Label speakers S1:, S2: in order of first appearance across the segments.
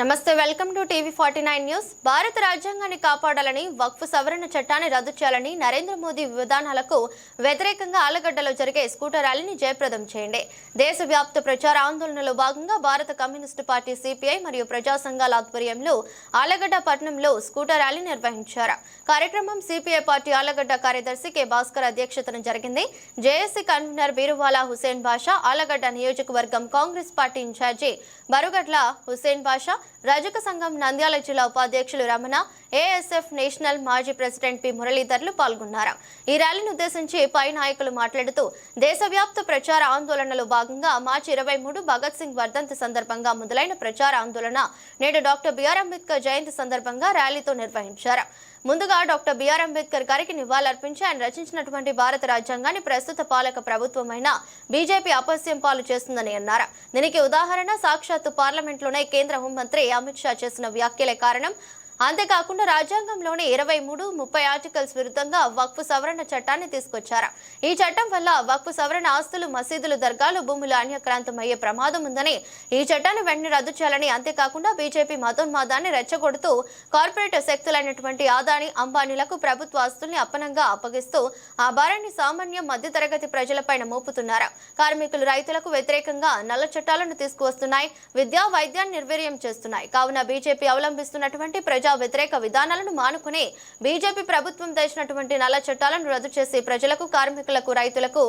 S1: నమస్తే welcome to TV forty nine news. భారత రాజ్యాంగాన్ని కాపాడాలని వక్ఫ్ సవరణ చట్టాన్ని రద్దు చేయాలని నరేంద్ర మోదీ విధానాలకు వ్యతిరేకంగా ఆలగడ్డలో జరిగే స్కూటర్ ర్యాలీని జయప్రదం చేయండి. దేశవ్యాప్త ప్రచార ఆందోళనలో భాగంగా భారత కమ్యూనిస్టు పార్టీ సిపిఐ మరియు ప్రజా సంఘాల ఆధ్వర్యంలో ఆలగడ్డ పట్టణంలో స్కూటర్ ర్యాలీ నిర్వహించారు. కార్యక్రమం సిపిఐ పార్టీ ఆలగడ్డ కార్యదర్శి కె భాస్కర్ అధ్యక్షతన జరిగింది. జేఏసీ కన్వీనర్ బీరువాలా హుసేన్ బాషా ఆలగడ్డ నియోజకవర్గం కాంగ్రెస్ పార్టీ ఇన్ఛార్జి బరుగడ్ల హుసేన్ బాషా రజక సంఘం నంద్యాల జిల్లా ఉపాధ్యక్షులు రమణ ఏఎస్ఎఫ్ నేషనల్ మాజీ ప్రెసిడెంట్ పి. మురళీధర్లు పాల్గొన్నారు. ఈ ర్యాలీని ఉద్దేశించి పై నాయకులు మాట్లాడుతూ దేశవ్యాప్త ప్రచార ఆందోళనలో భాగంగా మార్చి ఇరవై మూడు భగత్ సింగ్ వర్ధంతి సందర్భంగా మొదలైన ప్రచార ఆందోళన నేడు డాక్టర్ బిఆర్ అంబేద్కర్ జయంతి సందర్భంగా ర్యాలీతో నిర్వహించారు. ముందుగా డాక్టర్ బిఆర్ అంబేద్కర్ గారికి నివాళులర్పించి ఆయన రచించినటువంటి భారత రాజ్యాంగాన్ని ప్రస్తుత పాలక ప్రభుత్వమైన బీజేపీ అపస్యం పాలు చేస్తుందని అన్నారు. దీనికి ఉదాహరణ సాక్షాత్తు పార్లమెంట్లోనే కేంద్ర హోంమంత్రి అమిత్ షా చేసిన వ్యాఖ్యలే కారణం. అంతేకాకుండా రాజ్యాంగంలోని ఇరవై మూడు ముప్పై ఆర్టికల్స్ విరుద్ధంగా వక్ఫ్ సవరణ చట్టాన్ని తీసుకొచ్చారు. ఈ చట్టం వల్ల వక్ఫ్ సవరణ ఆస్తులు మసీదులు దర్గాలు భూములు అన్యక్రాంతం అయ్యే ప్రమాదం ఉందని ఈ చట్టాన్ని వెంటనే రద్దు చేయాలని అంతేకాకుండా బీజేపీ మతోన్మాదాన్ని రెచ్చగొడుతూ కార్పొరేట్ శక్తులైనటువంటి ఆదాని అంబానీలకు ప్రభుత్వ ఆస్తుల్ని అప్పనంగా అప్పగిస్తూ ఆ భారాన్ని సామాన్య మధ్యతరగతి ప్రజలపైన మోపుతున్నారు. కార్మికులు రైతులకు వ్యతిరేకంగా నల్ల చట్టాలను తీసుకువస్తున్నాయి విద్యా వైద్యాన్ని నిర్వీర్యం చేస్తున్నాయి. కావున బీజేపీ అవలంబిస్తున్నటువంటి ప్రజా వ్యతిరేక విధానాలను మానుకుని బీజేపీ ప్రభుత్వం తెచ్చినటువంటి నల్ల చట్టాలను రద్దు చేసి ప్రజలకు కార్మికులకు రైతులకు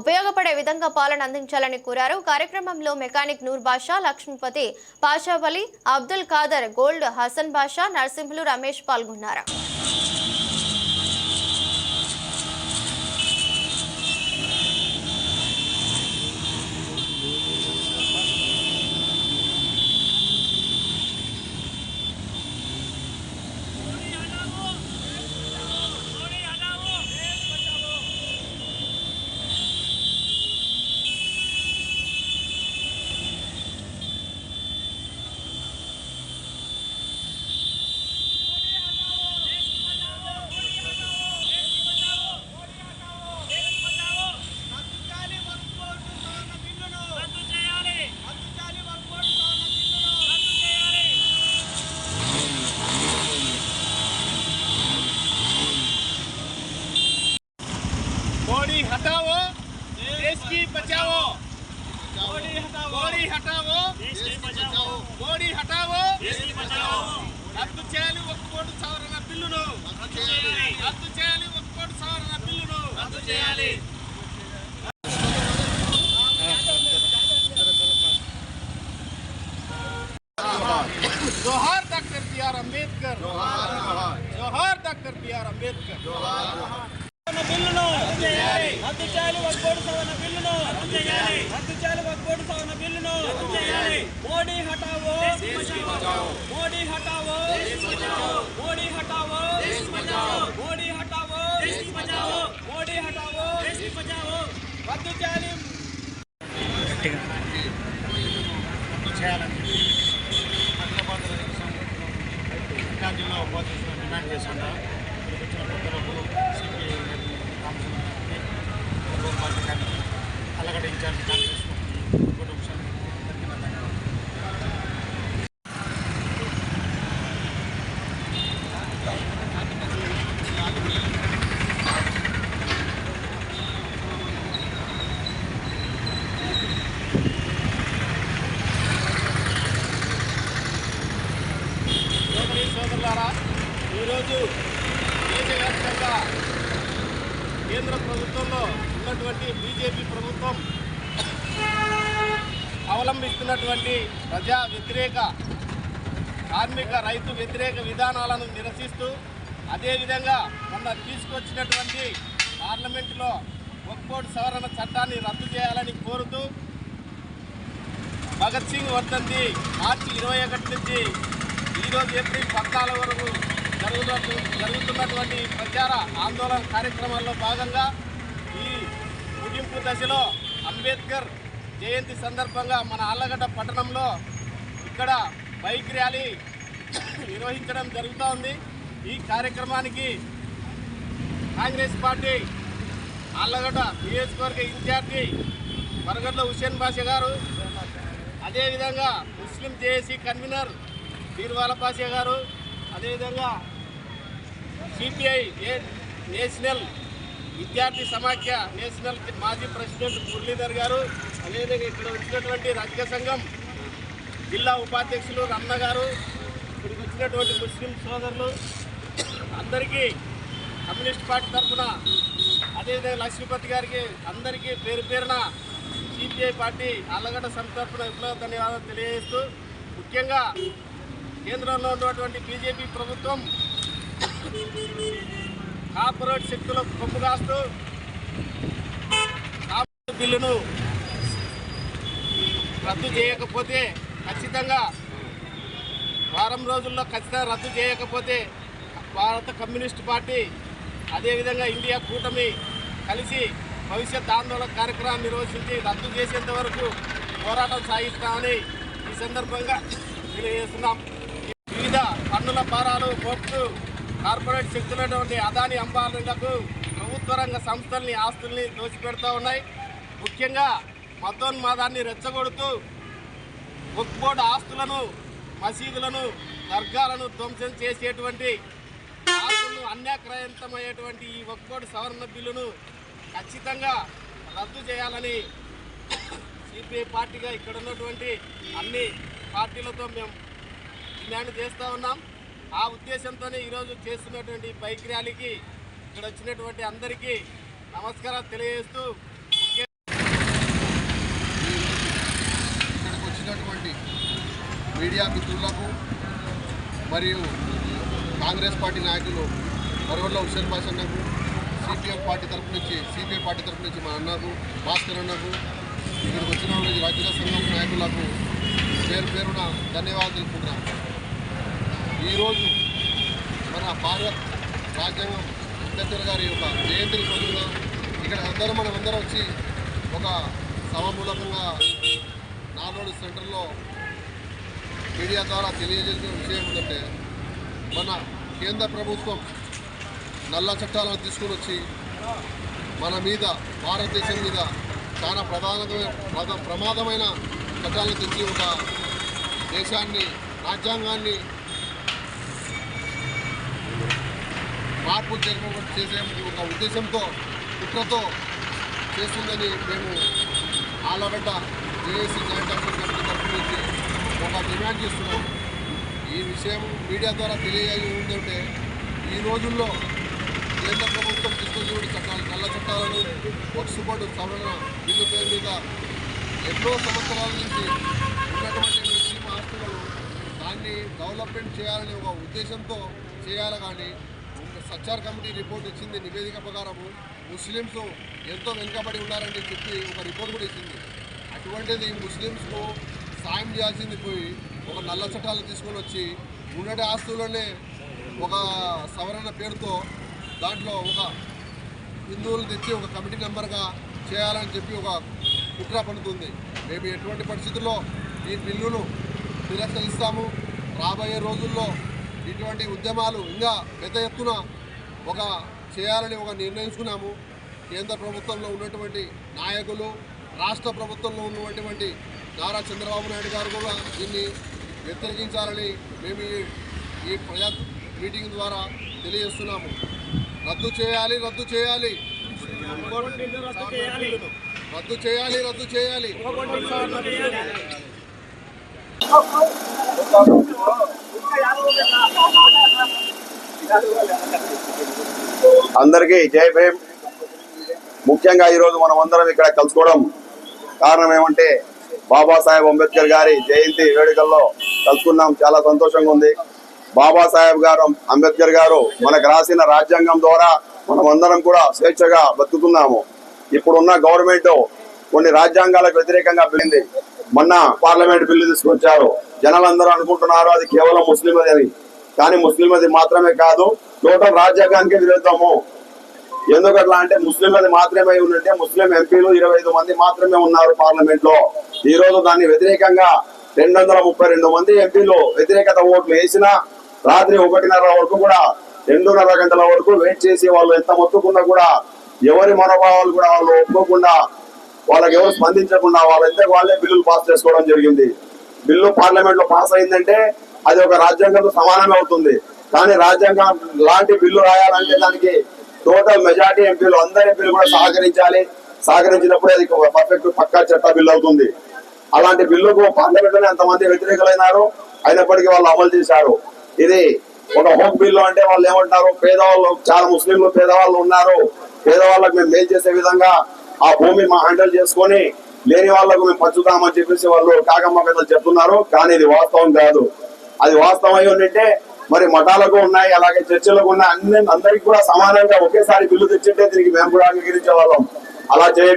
S1: ఉపయోగపడే విధంగా పాలన అందించాలని కోరారు. కార్యక్రమంలో మెకానిక్ నూర్ బాషా లక్ష్మీపతి పాషావలి అబ్దుల్ ఖాదర్ గోల్డ్ హసన్ బాషా నరసింహులు రమేష్ పాల్గొన్నారు.
S2: की बचाओ
S3: మోడీ హటావో
S2: మోడీ హటావో
S3: దేశ్ కి బచావో
S2: మోడీ హటావో
S3: దేశ్ కి బచావో
S2: రద్దు చేయాలి ఒక కోటి సవరణ బిల్లును
S3: రద్దు చేయాలి
S2: రద్దు చేయాలి ఒక కోటి సవరణ బిల్లును
S3: రద్దు చేయాలి
S2: జోహార్ డాక్టర్ బిఆర్ అంబేద్కర్ జోహార్ డాక్టర్ బిఆర్ అంబేద్కర్
S3: సవరణ బిల్లును రద్దు చేయాలి రద్దు చేయాలి వక్ఫ్ బోర్డు సవరణ బిల్లును. రద్దు చేయాలి రద్దు చేయాలి వక్ఫ్ బోర్డు సవరణ బిల్లును. రద్దు చేయాలి మోడీ హటావో దేశ్కి బచావో మోడీ హటావో దేశ్కి బచావో మోడీ హటావో దేశ్కి బచావో మోడీ హటావో దేశ్కి బచావో మోడీ హటావో దేశ్కి బచావో రద్దు చేయాలి
S2: చేయాలని హైదరాబాద్ ఇంకా జిల్లా ఉపాధ్యక్షులు డిమాండ్ చేస్తుంటా వచ్చిన పెద్దలకు సిపిఐ పార్టీ కానీ అల్లగడ్డ ఇన్ఛార్జ్ కాంగ్రెస్ సోదరులారా ఈరోజు దేశవ్యాప్తంగా కేంద్ర ప్రభుత్వంలో ఉన్నటువంటి బీజేపీ ప్రభుత్వం అవలంబిస్తున్నటువంటి ప్రజా వ్యతిరేక కార్మిక రైతు వ్యతిరేక విధానాలను నిరసిస్తూ అదేవిధంగా మొన్న తీసుకొచ్చినటువంటి పార్లమెంటులో ఒక్కోటి సవరణ చట్టాన్ని రద్దు చేయాలని కోరుతూ భగత్ సింగ్ వర్ధంతి మార్చి ఇరవై ఒకటి నుంచి ఈరోజు ఏప్రిల్ పద్నాలుగు వరకు జరుగుతున్నటువంటి ప్రచార ఆందోళన కార్యక్రమాల్లో భాగంగా ముగింపు దశలో అంబేద్కర్ జయంతి సందర్భంగా మన ఆళ్ళగడ్డ పట్టణంలో ఇక్కడ బైక్ ర్యాలీ నిర్వహించడం జరుగుతూ ఉంది. ఈ కార్యక్రమానికి కాంగ్రెస్ పార్టీ ఆళ్ళగడ్డ నియోజకవర్గ ఇన్ఛార్జి బరగడ్ల హుసేన్ బాషే గారు అదేవిధంగా ముస్లిం జేఏసీ కన్వీనర్ బీర్వాల బాషే గారు అదేవిధంగా సిపిఐ నేషనల్ విద్యార్థి సమాఖ్య నేషనల్ మాజీ ప్రెసిడెంట్ మురళీధర్ గారు అదేవిధంగా ఇక్కడ వచ్చినటువంటి రజక సంఘం జిల్లా ఉపాధ్యక్షులు రమణ గారు ఇక్కడికి వచ్చినటువంటి ముస్లిం సోదరులు అందరికీ కమ్యూనిస్ట్ పార్టీ తరఫున అదేవిధంగా లక్ష్మీపతి గారికి అందరికీ పేరు పేరున సిపిఐ పార్టీ అల్లగడ్డ సంస్థ తరఫున విప్లవ ధన్యవాదాలు తెలియజేస్తూ ముఖ్యంగా కేంద్రంలో ఉన్నటువంటి బీజేపీ ప్రభుత్వం కార్పొరేట్ శక్తులకు కొమ్ము కాస్తూ బిల్లును రద్దు చేయకపోతే ఖచ్చితంగా వారం రోజుల్లో ఖచ్చితంగా రద్దు చేయకపోతే భారత కమ్యూనిస్ట్ పార్టీ అదేవిధంగా ఇండియా కూటమి కలిసి భవిష్యత్ ఆందోళన కార్యక్రమం నిర్వహించి రద్దు చేసేంత వరకు పోరాటం సాగిస్తామని ఈ సందర్భంగా తెలియజేస్తున్నాం. వివిధ పన్నుల భారాలు కోర్టు కార్పొరేట్ శక్తులైనటువంటి అదాని అంబానీలకు ప్రభుత్వ రంగ సంస్థల్ని ఆస్తుల్ని దోచిపెడుతూ ఉన్నాయి. ముఖ్యంగా మతోన్మాదాన్ని రెచ్చగొడుతూ వక్ఫ్ బోర్డు ఆస్తులను మసీదులను దర్గాలను ధ్వంసం చేసేటువంటి ఆస్తులను అన్యాక్రయంతమయ్యేటువంటి ఈ వక్ఫ్ బోర్డు సవరణ బిల్లును ఖచ్చితంగా రద్దు చేయాలని సిపిఐ పార్టీగా ఇక్కడ ఉన్నటువంటి అన్ని పార్టీలతో మేము డిమాండ్ చేస్తూ ఉన్నాం. ఆ ఉద్దేశంతోనే ఈరోజు చేస్తున్నటువంటి బైక్ ర్యాలీకి ఇక్కడ వచ్చినటువంటి అందరికీ నమస్కారాలు తెలియజేస్తూ
S4: ఇక్కడికి వచ్చినటువంటి మీడియా మిత్రులకు మరియు కాంగ్రెస్ పార్టీ నాయకులు మరొకళ్ళ హుసేన్ బాష్ అన్నకు సిపిఎం పార్టీ తరపు నుంచి సిపిఐ పార్టీ తరపు నుంచి మా అన్నకు భాస్కర్ అన్నకు ఇక్కడికి వచ్చిన వాళ్ళకి రాజ్య సంఘం నాయకులకు పేరు పేరున ధన్యవాదాలు తెలుపుకుంటున్నాం ఈరోజు మన భారత్ రాజ్యాంగం అంబేద్కర్ గారి యొక్క జయంతిని పొందుతున్నాం ఇక్కడ అందరం మనం అందరం వచ్చి ఒక సభ మూలకంగా నాలోడు సెంటర్లో మీడియా ద్వారా తెలియజేసిన విషయం ఏంటంటే మన కేంద్ర ప్రభుత్వం నల్ల చట్టాలను తీసుకొని వచ్చి మన మీద భారతదేశం మీద చాలా ప్రధానమైన ప్రధా- ప్రమాదమైన చట్టాలను తెచ్చి ఒక దేశాన్ని రాజ్యాంగాన్ని మార్పు చేసిన చేసే ఒక ఉద్దేశంతో కుట్రతో చేస్తుందని మేము Allagadda JAC joint action committee తరఫు నుంచి ఒక డిమాండ్ చేస్తున్నాం. ఈ విషయం మీడియా ద్వారా తెలియజేయాలి ఏంటంటే ఈ రోజుల్లో కేంద్ర ప్రభుత్వం తీసుకొచ్చిన చట్టాలు నల్ల చట్టాలను వక్స్ సవరణ బిల్లు పేరు మీద ఎన్నో సంవత్సరాల నుంచి ఉన్నటువంటి ముస్లిం ఆస్తులను దాన్ని డెవలప్మెంట్ చేయాలనే ఒక ఉద్దేశంతో చేయాలి కానీ సచ్చార్ కమిటీ రిపోర్ట్ ఇచ్చింది నివేదిక ప్రకారము ముస్లిమ్స్ ఎంతో వెనుకబడి ఉన్నారని చెప్పి ఒక రిపోర్ట్ కూడా ఇచ్చింది. అటువంటిది ముస్లిమ్స్కు సాయం చేయాల్సింది పోయి ఒక నల్ల చట్టాలు తీసుకొని వచ్చి ఉన్నటి ఆస్తులనే ఒక సవరణ పేరుతో దాంట్లో ఒక హిందువులు తెచ్చి ఒక కమిటీ మెంబర్గా చేయాలని చెప్పి ఒక కుట్ర పడుతుంది మేము ఎటువంటి పరిస్థితుల్లో ఈ బిల్లును తిరస్కరిస్తాము? రాబోయే రోజుల్లో ఇటువంటి ఉద్యమాలు ఇంకా పెద్ద ఎత్తున ఒక చేయాలని ఒక నిర్ణయించుకున్నాము. కేంద్ర ప్రభుత్వంలో ఉన్నటువంటి నాయకులు రాష్ట్ర ప్రభుత్వంలో ఉన్నటువంటి నారా చంద్రబాబు నాయుడు గారు కూడా దీన్ని వ్యతిరేకించాలని మేము ఈ- ప్రజా మీటింగ్ ద్వారా తెలియజేస్తున్నాము. రద్దు చేయాలి రద్దు చేయాలి. రద్దు చేయాలి రద్దు చేయాలి.
S5: అందరికీ జై భీమ్. ముఖ్యంగా ఈరోజు మనం అందరం ఇక్కడ కలుసుకోవడం కారణం ఏమంటే బాబాసాహెబ్ అంబేద్కర్ గారి జయంతి వేడుకల్లో కలుసుకున్నాం. చాలా సంతోషంగా ఉంది. బాబాసాహెబ్ గారు అంబేద్కర్ గారు మనకు రాసిన రాజ్యాంగం ద్వారా మనం అందరం కూడా స్వేచ్ఛగా బతుకుతున్నాము. ఇప్పుడున్న గవర్నమెంట్ కొన్ని రాజ్యాంగాలకు వ్యతిరేకంగా వెళ్ళింది మొన్న పార్లమెంట్ బిల్లు తీసుకొచ్చారు. జనాలందరూ అనుకుంటున్నారు అది కేవలం ముస్లింలది అని కానీ ముస్లింలది మాత్రమే కాదు టోటల్ రాజ్యాంగానికి విరుద్ధము. ఎందుకట్లా అంటే ముస్లింలది మాత్రమే ఉన్నట్టే ముస్లిం ఎంపీలు ఇరవై ఐదు మంది మాత్రమే ఉన్నారు పార్లమెంట్లో ఈ రోజు దాన్ని వ్యతిరేకంగా రెండు వందల ముప్పై రెండు మంది ఎంపీలు వ్యతిరేకత ఓట్లు వేసినా రాత్రి ఒకటిన్నర వరకు కూడా రెండున్నర గంటల వరకు వెయిట్ చేసి వాళ్ళు ఎంత మొత్తుకున్నా కూడా ఎవరి మనోభావాలు కూడా వాళ్ళు ఒప్పుకోకుండా వాళ్ళకి ఎవరు స్పందించకుండా వాళ్ళంతా వాళ్ళే బిల్లులు పాస్ చేసుకోవడం జరిగింది. బిల్లు పార్లమెంట్లో పాస్ అయిందంటే అది ఒక రాజ్యాంగంతో సమానమే అవుతుంది. కానీ రాజ్యాంగం లాంటి బిల్లు రాయాలంటే దానికి టోటల్ మెజార్టీ ఎంపీలు అందరి ఎంపీలు కూడా సహకరించాలి. సహకరించినప్పుడు అది పర్ఫెక్ట్ పక్కా చట్ట బిల్లు అవుతుంది. అలాంటి బిల్లుకు పార్లమెంట్లోనే ఎంతమంది వ్యతిరేకులైనారు? అయినప్పటికీ వాళ్ళు అమలు చేశారు. ఇది ఒక హోమ్ బిల్లు అంటే వాళ్ళు ఏమంటారు? పేదవాళ్ళు చాలా ముస్లింలు పేదవాళ్ళు ఉన్నారు. పేదవాళ్ళకి మేము మేలు చేసే విధంగా ఆ భూమి మా హ్యాండిల్ చేసుకొని లేని వాళ్ళకు మేము పంచుతామని చెప్పేసి వాళ్ళు కాకమ్మ పెద్దలు చెప్తున్నారు. కానీ ఇది వాస్తవం కాదు. అది వాస్తవం అయి ఉండింటే మరి మఠాలకు ఉన్నాయి అలాగే చర్చిలకు ఉన్నాయి. అన్ని అందరికి కూడా సమానంగా ఒకేసారి బిల్లు తెచ్చింటే దీనికి మేము కూడా అంగీకరించే వాళ్ళం. అలా చేయ